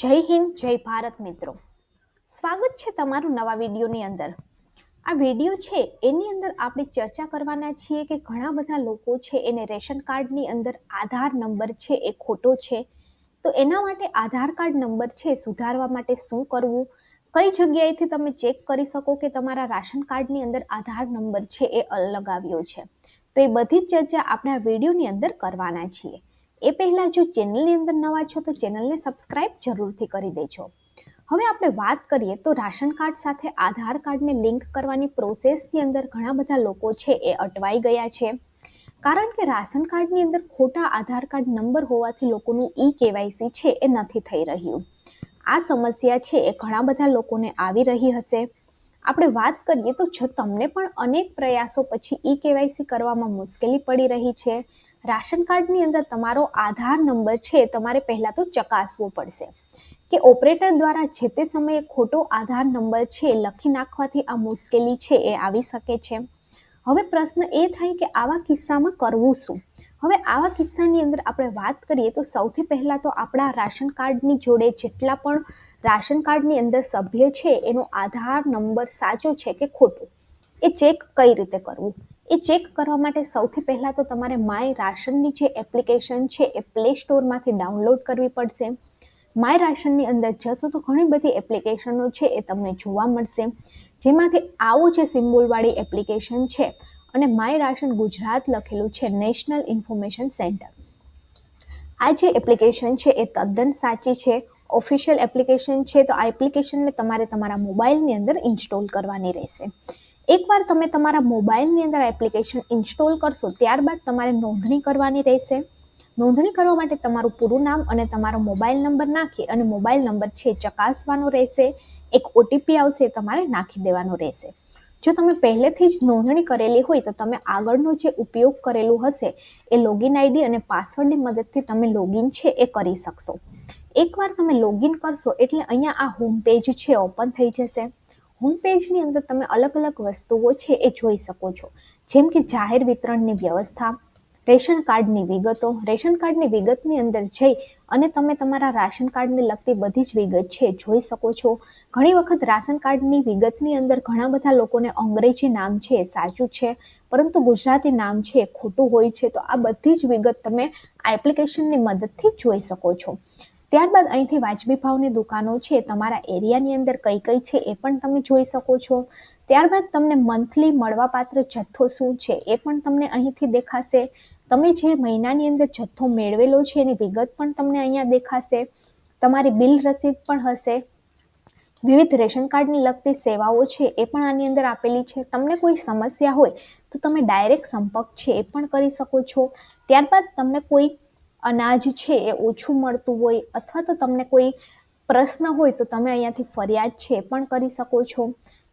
જય હિન્દ, જય ભારત મિત્રો. સ્વાગત છે તમારું નવા વિડીયોની અંદર. આ વીડિયો છે, એની અંદર આપણે ચર્ચા કરવાના છીએ કે ઘણા બધા લોકો છે, એને રેશન કાર્ડની અંદર આધાર નંબર છે, એ ખોટો છે. તો એના માટે આધાર કાર્ડ નંબર છે સુધારવા માટે શું કરવું? કઈ જગ્યાએથી તમે ચેક કરી શકો કે તમારા રાશન કાર્ડની અંદર આધાર નંબર છે, એ અલગ આવ્યો છે? તો એ બધી જ ચર્ચા આપણે આ વિડીયોની અંદર કરવાના છીએ. એ પહેલાં જો ચેનલની અંદર નવા છો તો ચેનલને સબસ્ક્રાઇબ જરૂરથી કરી દેજો. હવે આપણે વાત કરીએ તો રાશન કાર્ડ સાથે આધાર કાર્ડને લિંક કરવાની પ્રોસેસની અંદર ઘણા બધા લોકો છે એ અટવાઈ ગયા છે. કારણ કે રાશન કાર્ડની અંદર ખોટા આધાર કાર્ડ નંબર હોવાથી લોકોનું ઈ કેવાયસી છે એ નથી થઈ રહ્યું. આ સમસ્યા છે એ ઘણા બધા લોકોને આવી રહી હશે. આપણે વાત કરીએ તો જો તમને પણ અનેક પ્રયાસો પછી ઈ કેવાયસી કરવામાં મુશ્કેલી પડી રહી છે રાશન કાર્ડની અંદર તમારો આધાર નંબર છે, તમારે પહેલાં તો ચકાસવો પડશે. કે ઓપરેટર દ્વારા જે તે સમયે ખોટો આધાર નંબર છે, લખી નાખવાથી આ મુશ્કેલી છે, એ આવી શકે છે. હવે પ્રશ્ન એ થાય કે આવા કિસ્સામાં કરવું શું? હવે આવા કિસ્સાની અંદર આપણે વાત કરીએ તો સૌથી પહેલાં તો આપણા રાશન કાર્ડની જોડે જેટલા પણ રાશન કાર્ડની અંદર સભ્ય છે, એનો આધાર નંબર સાચો છે કે ખોટો? એ ચેક કઈ રીતે કરવું? એ ચેક કરવા માટે સૌથી પહેલાં તો તમારે માય રાશનની જે એપ્લિકેશન છે એ પ્લે સ્ટોરમાંથી ડાઉનલોડ કરવી પડશે. માય રાશનની અંદર જશો તો ઘણી બધી એપ્લિકેશનો છે એ તમને જોવા મળશે. જેમાંથી આવું જે સિમ્બોલવાળી એપ્લિકેશન છે અને માય રાશન ગુજરાત લખેલું છે નેશનલ ઇન્ફોર્મેશન સેન્ટર આ જે એપ્લિકેશન છે એ તદ્દન સાચી છે. ઓફિશિયલ એપ્લિકેશન છે તો આ એપ્લિકેશનને તમારે તમારા મોબાઈલની અંદર ઇન્સ્ટોલ કરવાની રહેશે. એકવાર તમે તમારા મોબાઈલની અંદર એપ્લિકેશન ઇન્સ્ટોલ કરશો, ત્યારબાદ તમારે નોંધણી કરવાની રહેશે. નોંધણી કરવા માટે તમારું પૂરું નામ અને તમારો મોબાઈલ નંબર નાખી અને મોબાઈલ નંબર છે ચકાસવાનો રહેશે. એક ઓટીપી આવશે તમારે નાખી દેવાનો રહેશે. જો તમે પહેલેથી જ નોંધણી કરેલી હોય તો તમે આગળનો જે ઉપયોગ કરેલું હશે એ લોગિન આઈડી અને પાસવર્ડની મદદથી તમે લોગિન છે એ કરી શકશો. એકવાર તમે લોગિન કરશો એટલે અહીંયા આ હોમ પેજ છે ઓપન થઈ જશે. હોમ પેજની અંદર તમે અલગ અલગ વસ્તુઓ છે એ જોઈ શકો છો. જેમ કે જાહેર વિતરણની વ્યવસ્થા, રેશન કાર્ડની વિગતો, રેશન કાર્ડની વિગતની અંદર જઈ અને તમે તમારા રાશન કાર્ડને લગતી બધી જ વિગત છે જોઈ શકો છો. ઘણી વખત રાશન કાર્ડની વિગતની અંદર ઘણા બધા લોકોને અંગ્રેજી નામ છે સાચું છે, પરંતુ ગુજરાતી નામ છે ખોટું હોય છે, તો આ બધી જ વિગત તમે આ એપ્લિકેશનની મદદથી જોઈ શકો છો. ત્યારબાદ અહીંથી વાજબી ભાવની દુકાનો છે, તમારા એરિયાની અંદર કઈ કઈ છે એ પણ તમે જોઈ શકો છો. ત્યારબાદ તમને મંથલી મળવાપાત્ર જથ્થો શું છે એ પણ તમને અહીંથી દેખાશે. તમે જે મહિનાની અંદર જથ્થો મેળવેલો છે એની વિગત પણ તમને અહીંયા દેખાશે. તમારી બિલ રસીદ પણ હશે. વિવિધ રેશન કાર્ડની લગતી સેવાઓ છે એ પણ આની અંદર આપેલી છે. તમને કોઈ સમસ્યા હોય તો તમે ડાયરેક્ટ સંપર્ક છે એ પણ કરી શકો છો. ત્યારબાદ તમને કોઈ અનાજ છે એ ઓછું મળતું હોય અથવા તો તમને કોઈ પ્રશ્ન હોય તો તમે અહીંયાથી ફરિયાદ છે પણ કરી શકો છો.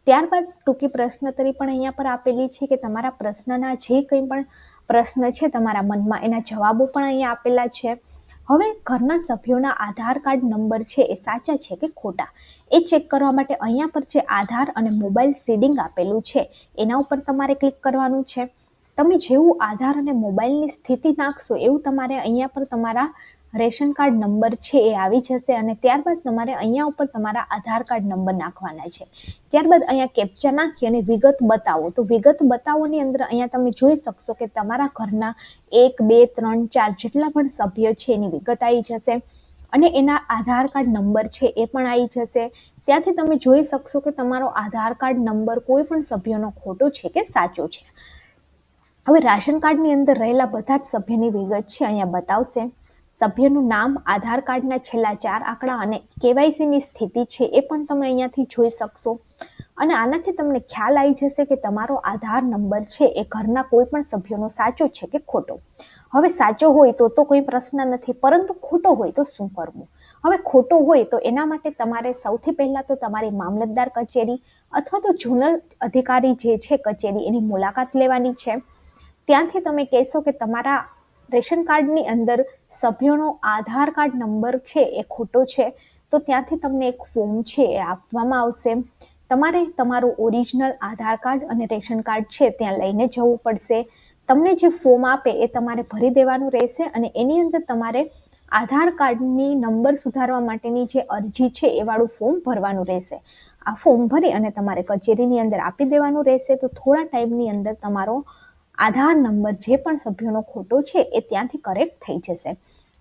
ત્યારબાદ ટૂંકી પ્રશ્નોત્તરી પણ અહીંયા પર આપેલી છે કે તમારા પ્રશ્નના જે કંઈ પણ પ્રશ્ન છે તમારા મનમાં એના જવાબો પણ અહીંયા આપેલા છે. હવે ઘરના સભ્યોના આધાર કાર્ડ નંબર છે એ સાચા છે કે ખોટા? એ ચેક કરવા માટે અહીંયા પર જે આધાર અને મોબાઈલ સીડિંગ આપેલું છે, એના ઉપર તમારે ક્લિક કરવાનું છે. તમે જેવું આધાર અને મોબાઈલની સ્થિતિ નાખશો, એવું તમારે અહીંયા પર તમારા રેશન કાર્ડ નંબર છે એ આવી જશે અને ત્યારબાદ તમારે અહીંયા ઉપર તમારા આધાર કાર્ડ નંબર નાખવાના છે. ત્યારબાદ અહીંયા કેપ્ચા નાખી અને વિગત બતાવો. તો વિગત બતાવોની અંદર અહીંયા તમે જોઈ શકશો કે તમારા ઘરના એક, બે, ત્રણ, ચાર જેટલા પણ સભ્યો છે એની વિગત આવી જશે અને એના આધાર કાર્ડ નંબર છે એ પણ આવી જશે. ત્યાંથી તમે જોઈ શકશો કે તમારો આધાર કાર્ડ નંબર કોઈ પણ સભ્યનો ખોટો છે કે સાચો છે. હવે રાશન કાર્ડની અંદર રહેલા બધા જ સભ્યની વિગત છે, અહીંયા બતાવશે. સભ્યનું નામ, આધાર કાર્ડના છેલ્લા ચાર આંકડા અને કેવાયસીની સ્થિતિ છે એ પણ તમે અહીંયાથી જોઈ શકશો. અને આનાથી તમને ખ્યાલ આવી જશે કે તમારો આધાર નંબર છે એ ઘરના કોઈ પણ સભ્યનો સાચો છે કે ખોટો. હવે સાચો હોય તો તો કોઈ પ્રશ્ન નથી, પરંતુ ખોટો હોય તો શું કરવું? હવે ખોટો હોય તો એના માટે તમારે સૌથી પહેલાં તો તમારી મામલતદાર કચેરી અથવા તો જૂનલ અધિકારી જે છે કચેરી એની મુલાકાત લેવાની છે. ત્યાંથી તમે કહેશો કે તમારા રેશન કાર્ડની અંદર સભ્યોનો આધાર કાર્ડ નંબર છે, એ ખોટો છે, તો ત્યાંથી તમને એક ફોર્મ છે, એ આપવામાં આવશે. તમારે તમારું ઓરિજિનલ આધાર કાર્ડ અને રેશન કાર્ડ છે, ત્યાં લઈને જવું પડશે. તમને જે ફોર્મ આપે, એ તમારે ભરી દેવાનું રહેશે અને એની અંદર તમારે આધાર કાર્ડની નંબર સુધારવા માટેની જે અરજી છે એ વાળું ફોર્મ ભરવાનું રહેશે. આ ફોર્મ ભરી અને તમારે કચેરીની અંદર આપી દેવાનું રહેશે. તો થોડા ટાઈમની અંદર તમારો આધાર નંબર જે પણ સભ્યોનો ખોટો છે એ ત્યાંથી કરેક્ટ થઈ જશે.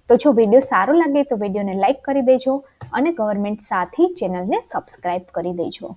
તો જો વીડિયો સારો લાગે તો વિડીયોને લાઇક કરી દેજો અને ગવર્મેન્ટ સાથી ચેનલને સબસ્ક્રાઈબ કરી દેજો.